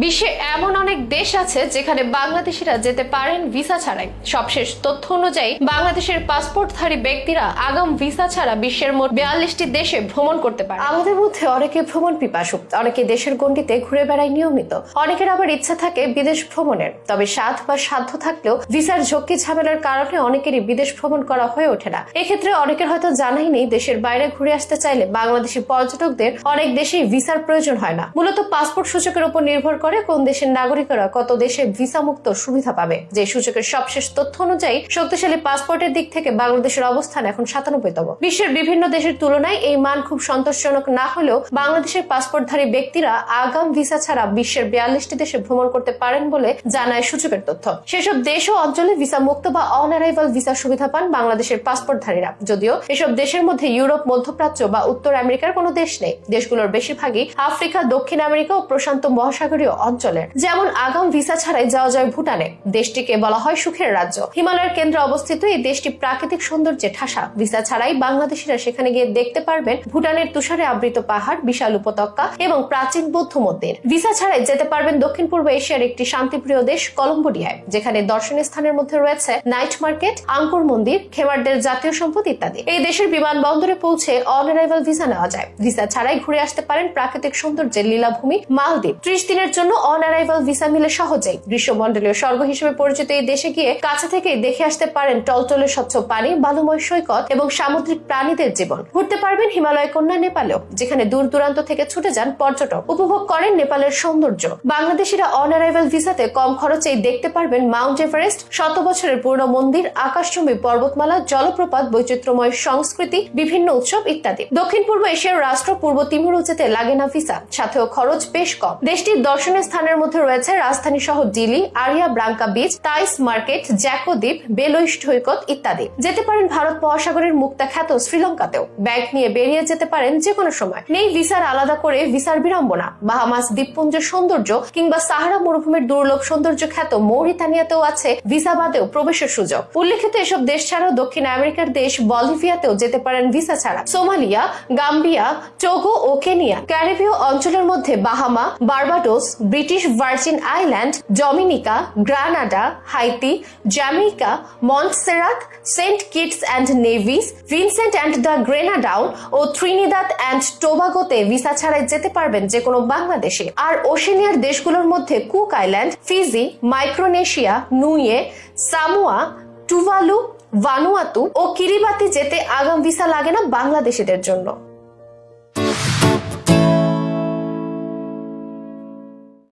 বিশ্বে এমন অনেক দেশ আছে যেখানে বাংলাদেশিরা যেতে পারেন ভিসা ছাড়াই। সবশেষ তথ্য অনুযায়ী, বাংলাদেশের পাসপোর্টধারী ব্যক্তিরা আগাম ভিসা ছাড়া বিশ্বের মোট বিয়াল্লিশটি দেশে ভ্রমণ করতে পারে আমাদের মধ্যে অনেকে ভ্রমণ পিপাসু, অনেকে দেশের গণ্ডিতে ঘুরে বেড়ায় নিয়মিত। অনেকের আবার ইচ্ছা থাকে বিদেশ ভ্রমণের। তবে সাধ বা সাধ্য থাকলেও ভিসার ঝক্কি ঝামেলার কারণে অনেকেরই বিদেশ ভ্রমণ করা হয়ে ওঠে না। এক্ষেত্রে অনেকের হয়তো জানাই নেই দেশের বাইরে ঘুরে আসতে চাইলে বাংলাদেশি পর্যটকদের অনেক দেশেই ভিসার প্রয়োজন হয় না। মূলত পাসপোর্ট সূচকের উপর নির্ভর করে কোন দেশের নাগরিকরা কত দেশে ভিসা মুক্ত সুবিধা পাবে। যে সূচকের সবশেষ তথ্য অনুযায়ী শক্তিশালী পাসপোর্টের দিক থেকে বাংলাদেশের অবস্থান এখন সাতানব্বইতম। বিশ্বের বিভিন্ন দেশের তুলনায় এই মান খুব সন্তোষজনক না হলেও বাংলাদেশের পাসপোর্টধারী ব্যক্তিরা আগাম ভিসা ছাড়া বিশ্বের বিয়াল্লিশটি দেশে ভ্রমণ করতে পারেন বলে জানায় সূচকের তথ্য। সেসব দেশ ও অঞ্চলে ভিসা মুক্ত বা অন অ্যারাইভাল ভিসা সুবিধা পান বাংলাদেশের পাসপোর্টধারীরা। যদিও এসব দেশের মধ্যে ইউরোপ, মধ্যপ্রাচ্য বা উত্তর আমেরিকার কোনো দেশ নেই। দেশগুলোর বেশিরভাগই আফ্রিকা, দক্ষিণ আমেরিকা ও প্রশান্ত মহাসাগরীয় অঞ্চলের। যেমন আগাম ভিসা ছাড়াই যাওয়া যায় ভুটানে। দেশটিকে বলা হয় সুখের রাজ্য। হিমালয়ের কেন্দ্রে অবস্থিত এই দেশটি প্রাকৃতিক সৌন্দর্যে ঠাসা। ভিসা ছাড়াই বাংলাদেশিরা সেখানে গিয়ে দেখতে পারবেন ভুটানের তুষারে আবৃত পাহাড়, বিশাল উপত্যকা এবং প্রাচীন বৌদ্ধ মন্দির। ভিসা ছাড়াই যেতে পারবেন দক্ষিণ পূর্ব এশিয়ার একটি শান্তিপ্রিয় দেশ, কলম্বোডিয়ায়, যেখানে দর্শনীয় স্থানের মধ্যে রয়েছে নাইট মার্কেট, আঙ্কুর মন্দির, খেমারদের জাতীয় সম্পদ ইত্যাদি। এই দেশের বিমানবন্দরে পৌঁছে অন অ্যারাইভাল ভিসা নেওয়া যায়। ভিসা ছাড়াই ঘুরে আসতে পারেন প্রাকৃতিক সৌন্দর্যের লীলাভূমি মালদ্বীপ। ত্রিশ দিনের জন্য অন অ্যারাইভাল ভিসা মিলে সহজেই গ্রীষ্মমন্ডলীয় স্বর্গ হিসেবে পরিচিত এই দেশে গিয়ে কাছে থেকেই দেখে আসতে পারেন টলটলে স্বচ্ছ পানি, বালুময় সৈকত এবং সামুদ্রিক প্রাণীদের জীবন। ঘুরতে পারবেন হিমালয় কন্যা নেপালেও, যেখানে দূর দূরান্ত থেকে ছুটে যান পর্যটক। উপভোগ করেন নেপালের সৌন্দর্য। বাংলাদেশিরা অন অ্যারাইভাল ভিসাতে কম খরচেই দেখতে পারবেন মাউন্ট এভারেস্ট, শত বছরের পুরনো মন্দির, আকাশচুম্বী পর্বতমালা, জলপ্রপাত, বৈচিত্র্যময় সংস্কৃতি, বিভিন্ন উৎসব ইত্যাদি। দক্ষিণ পূর্ব এশিয়ার রাষ্ট্র পূর্ব তিমুর যেতে লাগে না ভিসা সাথেও খরচ বেশ কম। দেশটির দর্শনীয় স্থানের মধ্যে রয়েছে রাজধানী শহর Dili, Areia Branca beach, Tais market, Jaco দ্বীপ বেলোই সৈকত ইত্যাদি। যেতে পারেন ভারত মহাসাগরের মুক্তা খ্যাত শ্রীলঙ্কাতেও। ব্যাগ নিয়ে বেরিয়ে যেতে পারেন যে কোনো সময়। নেই ভিসার আলাদা করে ভিসার বিড়ম্বনা। বাহামাস দ্বীপপুঞ্জের সৌন্দর্য কিংবা সাহারা মরুভূমির দুর্লভ সৌন্দর্য খ্যাত মৌরিতানিয়াতেও আছে ভিসা বাদেও প্রবেশের সুযোগ। উল্লেখিত এসব দেশ ছাড়াও দক্ষিণ আমেরিকার দেশ বলিভিয়াতেও যেতে পারেন ভিসা ছাড়া। সোমালিয়া, গাম্বিয়া, টোগো ও কেনিয়া। ক্যারিবীয় অঞ্চলের মধ্যে Bahamas, Barbados British Virgin Island, Dominica, Grenada, Haiti Jamaica Montserrat Saint Kitts and Nevis, Vincent and the Grenadines O Trinidad and টোবাগোতে ভিসা ছাড়াই যেতে পারবেন যে কোনো বাংলাদেশে। আর ওশেনিয়ার দেশগুলোর মধ্যে Cook Island, Fiji, Micronesia, Niue, Samoa, Tuvalu, Vanuatu ও কিরিবাতি যেতে আগাম ভিসা লাগে না বাংলাদেশিদের জন্য।